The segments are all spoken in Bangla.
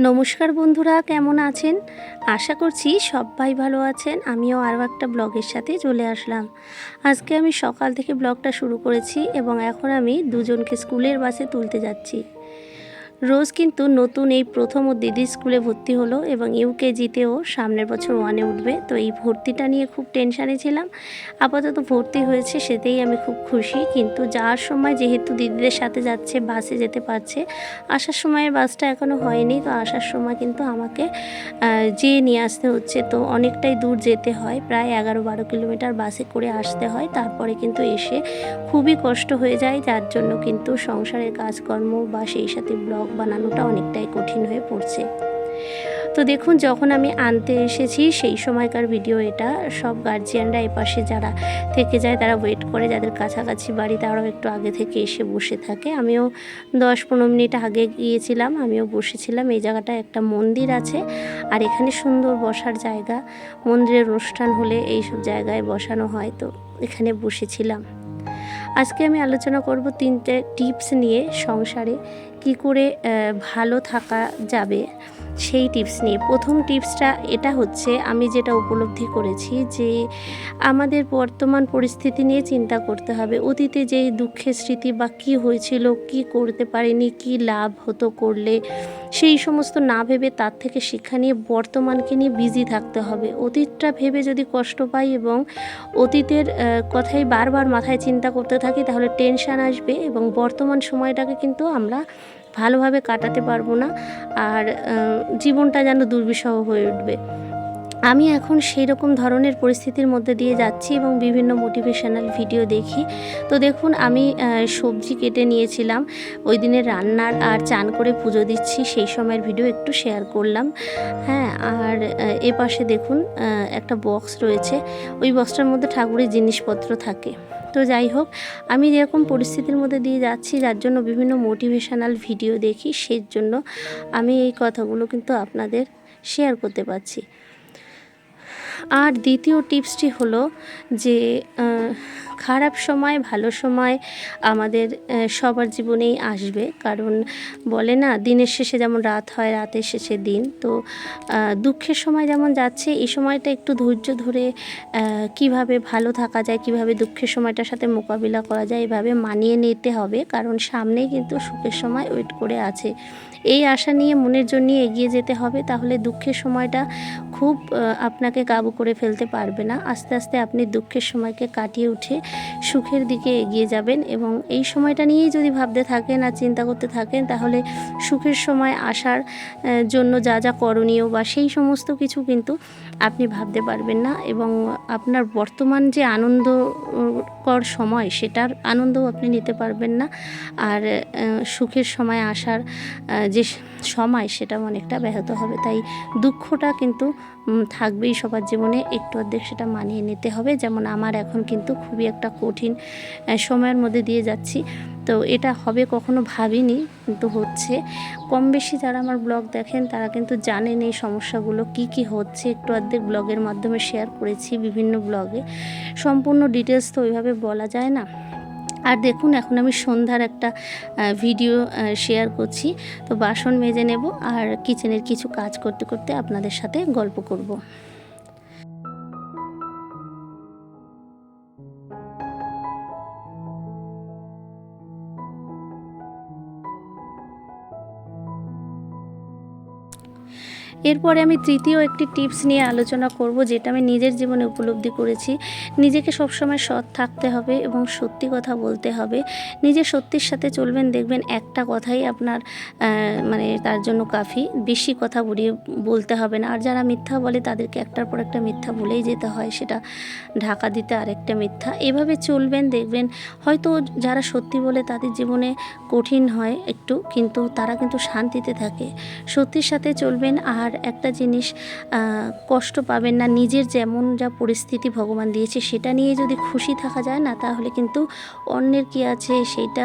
নমস্কার বন্ধুরা, কেমন আছেন? আশা করছি সবাই ভালো আছেন। আমিও আরও একটা ব্লগের সাথে চলে আসলাম। আজকে আমি সকাল থেকে ব্লগটা শুরু করেছি এবং এখন আমি দুজনকে স্কুলের বাসে তুলতে যাচ্ছি। রোজ কিন্তু নতুন এই প্রথম ও দিদি স্কুলে ভর্তি হলো এবং ইউকেজিতেও সামনের বছর ওয়ানে উঠবে। তো এই ভর্তিটা নিয়ে খুব টেনশানে ছিলাম। আপাতত ভর্তি হয়েছে সেতেই আমি খুব খুশি। কিন্তু যাওয়ার সময় যেহেতু দিদিদের সাথে যাচ্ছে, বাসে যেতে পারছে, আসার সময় বাসটা এখনও হয়নি। তো আসার সময় কিন্তু আমাকে যেয়ে নিয়ে আসতে হচ্ছে। তো অনেকটাই দূর যেতে হয়। প্রায় এগারো বারো কিলোমিটার বাসে করে আসতে হয়। তারপরে কিন্তু এসে খুবই কষ্ট হয়ে যায়। যার জন্য কিন্তু সংসারের কাজকর্ম বা সেই সাথে ব্লগ বানানোটা অনেকটাই কঠিন হয়ে পড়ছে। তো দেখুন, যখন আমি আনতে এসেছি, সেই সময়কার ভিডিও এটা। সব গার্জিয়ানরা এপাশে যারা থেকে যায়, তারা ওয়েট করে। যাদের কাছাকাছি বাড়ি, তারাও একটু আগে থেকে এসে বসে থাকে। আমিও দশ পনেরো মিনিট আগে গিয়েছিলাম, আমিও বসেছিলাম। এই জায়গাটা একটা মন্দির আছে। আর এখানে সুন্দর বসার জায়গা। মন্দিরের অনুষ্ঠান হলে এইসব জায়গায় বসানো হয়। তো এখানে বসেছিলাম। আজকে আমি আলোচনা করব তিনটে টিপস নিয়ে সংসারে। কি করে ভালো থাকা যাবে? সেই টিপস নিয়ে। প্রথম টিপসটা এটা হচ্ছে, আমি যেটা উপলব্ধি করেছি যে আমাদের বর্তমান পরিস্থিতি নিয়ে চিন্তা করতে হবে। অতীতে যে দুঃখের স্মৃতি বা কী হয়েছিল, কি করতে পারিনি, কি লাভ হতো করলে, সেই সমস্ত না ভেবে তার থেকে শিক্ষা নিয়ে বর্তমানকে নিয়ে বিজি থাকতে হবে। অতীতটা ভেবে যদি কষ্ট পাই এবং অতীতের কথাই বারবার মাথায় চিন্তা করতে থাকি, তাহলে টেনশান আসবে এবং বর্তমান সময়টাকে কিন্তু আমরা ভালোভাবে কাটাতে পারব না আর জীবনটা যেন দুর্বিষহ হয়ে উঠবে। আমি এখন সেই রকম ধরনের পরিস্থিতির মধ্যে দিয়ে যাচ্ছি এবং বিভিন্ন মোটিভেশনাল ভিডিও দেখি। তো দেখুন, আমি সবজি কেটে নিয়েছিলাম। ওই দিনের রান্নার আর চান করে পুজো দিচ্ছি, সেই সময়ের ভিডিও একটু শেয়ার করলাম। হ্যাঁ আর এ পাশে দেখুন একটা বক্স রয়েছে। ওই বক্সটার মধ্যে ঠাকুরের জিনিসপত্র থাকে। তো যাই হোক, আমি যেরকম পরিস্থিতির মধ্যে দিয়ে যাচ্ছি, যার জন্য বিভিন্ন মোটিভেশনাল ভিডিও দেখি, সেই জন্য আমি এই কথাগুলো কিন্তু আপনাদের শেয়ার করতে পারছি। আর দ্বিতীয় টিপসটি হলো যে খারাপ সময়, ভালো সময় আমাদের সবার জীবনেই আসবে। কারণ বলে না, দিনের শেষে যেমন রাত হয়, রাতের শেষে দিন। তো দুঃখের সময় যেমন যাচ্ছে, এই সময়টা একটু ধৈর্য ধরে কীভাবে ভালো থাকা যায়, কীভাবে দুঃখের সময়টার সাথে মোকাবিলা করা যায়, এভাবে মানিয়ে নিতে হবে। কারণ সামনেই কিন্তু সুখের সময় ওয়েট করে আছে। এই আশা নিয়ে, মনের জন্য এগিয়ে যেতে হবে। তাহলে দুঃখের সময়টা খুব আপনাকে কাবু করে ফেলতে পারবে না। আস্তে আস্তে আপনি দুঃখের সময়কে কাটিয়ে উঠে সুখের দিকে এগিয়ে যাবেন এবং এই সময়টা নিয়েই যদি ভাবতে থাকেন আর চিন্তা করতে থাকেন, তাহলে সুখের সময় আসার জন্য যা যা করণীয় বা সেই সমস্ত কিছু কিন্তু আপনি ভাবতে পারবেন না এবং আপনার বর্তমান যে আনন্দকর সময়, সেটার আনন্দও আপনি নিতে পারবেন না। আর সুখের সময় আসার যে সময় সেটা অনেকটা ব্যাহত হবে। তাই দুঃখটা কিন্তু থাকবেই সবার জীবনে, একটু অর্ধেক সেটা মানিয়ে নিতে হবে। যেমন আমার এখন কিন্তু খুবই একটা কঠিন সময়ের মধ্যে দিয়ে যাচ্ছি। তো এটা হবে কখনো ভাবিনি, কিন্তু হচ্ছে। কম বেশি যারা আমার ব্লগ দেখেন, তারা কিন্তু জানেন এই সমস্যাগুলো কি কি হচ্ছে। একটু অর্ধেক ব্লগের মাধ্যমে শেয়ার করেছি বিভিন্ন ব্লগে। সম্পূর্ণ ডিটেলস তো ওইভাবে বলা যায় না। আর দেখুন, এখন আমি সন্ধ্যার একটা ভিডিও শেয়ার করছি। তো বাসন মেজে নেব আর কিচেনের কিছু কাজ করতে করতে আপনাদের সাথে গল্প করব। এরপরে আমি তৃতীয় একটি টিপস নিয়ে আলোচনা করব, যেটা আমি নিজের জীবনে উপলব্ধি করেছি। নিজেকে সবসময় সৎ থাকতে হবে এবং সত্যি কথা বলতে হবে। নিজে সত্যির সাথে চলবেন, দেখবেন একটা কথাই আপনার মানে তার জন্য কাফি। বেশি কথা বুড়িয়ে বলতে হবে না। আর যারা মিথ্যা বলে, তাদেরকে একটার পর একটা মিথ্যা বলেই যেতে হয়, সেটা ঢাকা দিতে আরেকটা মিথ্যা। এভাবে চলবেন, দেখবেন হয়তো যারা সত্যি বলে তাদের জীবনে কঠিন হয় একটু, কিন্তু তারা কিন্তু শান্তিতে থাকে। সত্যির সাথে চলবেন, আর একটা জিনিস কষ্ট পাবেন না, নিজের যেমন যা পরিস্থিতি ভগবান দিয়েছে সেটা নিয়ে যদি খুশি থাকা যায় না, তাহলে কিন্তু অন্যের কি আছে সেইটা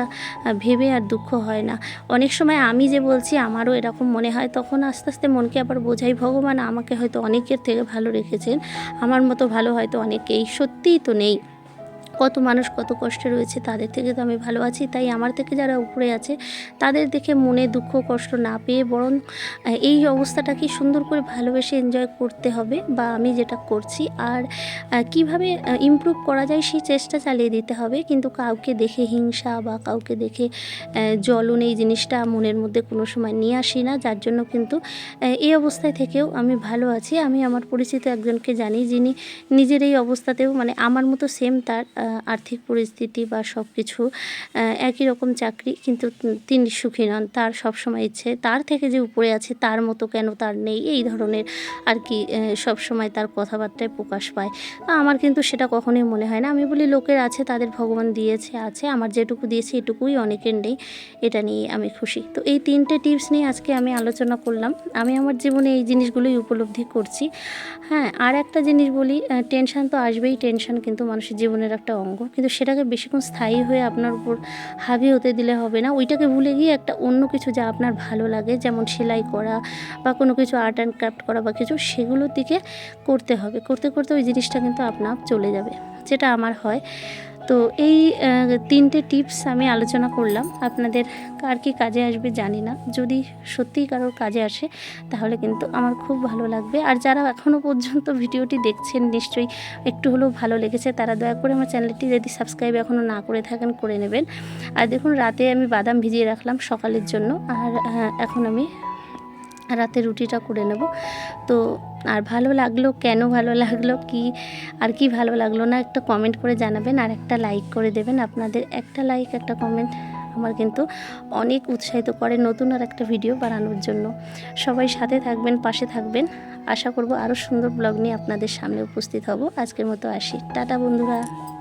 ভেবে আর দুঃখ হয় না। অনেক সময় আমি যে বলছি, আমারও এরকম মনে হয়, তখন আস্তে আস্তে মনকে আবার বোঝাই, ভগবান আমাকে হয়তো অনেকের থেকে ভালো রেখেছেন, আমার মতো ভালো হয়তো অনেকেই, সত্যিই তো নেই। কত মানুষ কত কষ্টে রয়েছে, তাদের থেকে তো আমি ভালো আছি। তাই আমার থেকে যারা উপরে আছে, তাদের দেখে মনে দুঃখ, কষ্ট না পেয়ে বরং এই অবস্থাটাকে সুন্দর করে ভালোবেসে এনজয় করতে হবে বা আমি যেটা করছি। আর কীভাবে ইমপ্রুভ করা যায় সেই চেষ্টা চালিয়ে দিতে হবে। কিন্তু কাউকে দেখে হিংসা বা কাউকে দেখে জ্বলন এই জিনিসটা মনের মধ্যে কোনো সময় নিয়ে আসি না। যার জন্য কিন্তু এই অবস্থায় থেকেও আমি ভালো আছি। আমি আমার পরিচিত একজনকে জানি যিনি নিজের এই অবস্থাতেও মানে আমার মতো সেম তার আর্থিক পরিস্থিতি বা সব কিছু একই রকম চাকরি কিন্তু তিনি সুখী নন, তার সবসময় ইচ্ছে, তার থেকে যে উপরে আছে তার মতো কেন তার নেই, এই ধরনের আর কি সব সময় তার কথাবার্তায় প্রকাশ পায়। আমার কিন্তু সেটা কখনোই মনে হয় না। আমি বলি লোকের আছে, তাদের ভগবান দিয়েছে, আছে, আমার যেটুকু দিয়েছে এটুকুই অনেকের নেই, এটা নিয়ে আমি খুশি। তো এই তিনটে টিপস নিয়ে আজকে আমি আলোচনা করলাম। আমি আমার জীবনে এই জিনিসগুলোই উপলব্ধি করছি। হ্যাঁ আর একটা জিনিস বলি টেনশন তো আসবেই, টেনশন কিন্তু মানুষের জীবনের একটা অঙ্গ, কিন্তু সেটাকে বেশিক্ষণ স্থায়ী হয়ে আপনার উপর হাবি হতে দিলে হবে না। ওইটাকে ভুলে গিয়ে একটা অন্য কিছু যা আপনার ভালো লাগে, যেমন সেলাই করা বা কোনো কিছু আর্ট অ্যান্ড ক্রাফট করা বা কিছু, সেগুলোর দিকে করতে হবে। করতে করতে ওই জিনিসটা কিন্তু আপনা আপ চলে যাবে, যেটা আমার হয়। তো এই তিনটে টিপস আমি আলোচনা করলাম। আপনাদের কার কি কাজে আসবে জানি না। যদি সত্যিই কারোর কাজে আসে, তাহলে কিন্তু আমার খুব ভালো লাগবে। আর যারা এখনও পর্যন্ত ভিডিওটি দেখছেন, নিশ্চয়ই একটু হলেও ভালো লেগেছে, তারা দয়া করে আমার চ্যানেলটি যদি সাবস্ক্রাইব এখনও না করে থাকেন, করে নেবেন। আর দেখুন, রাতে আমি বাদাম ভিজিয়ে রাখলাম সকালের জন্য। আর এখন আমি রাতে রুটিটা করে নেব। তো আর ভালো লাগল, কেন ভালো লাগল, কি আর কি ভালো লাগল না একটা কমেন্ট করে জানাবেন আর একটা লাইক করে দেবেন। আপনাদের একটা লাইক একটা কমেন্ট আমার কিন্তু অনেক উৎসাহিত করে নতুন আর একটা ভিডিও বানানোর জন্য। সবাই সাথে থাকবেন, পাশে থাকবেন। আশা করব আরও সুন্দর ব্লগ নিয়ে আপনাদের সামনে উপস্থিত হব। আজকের মতো আসি। টাটা বন্ধুরা।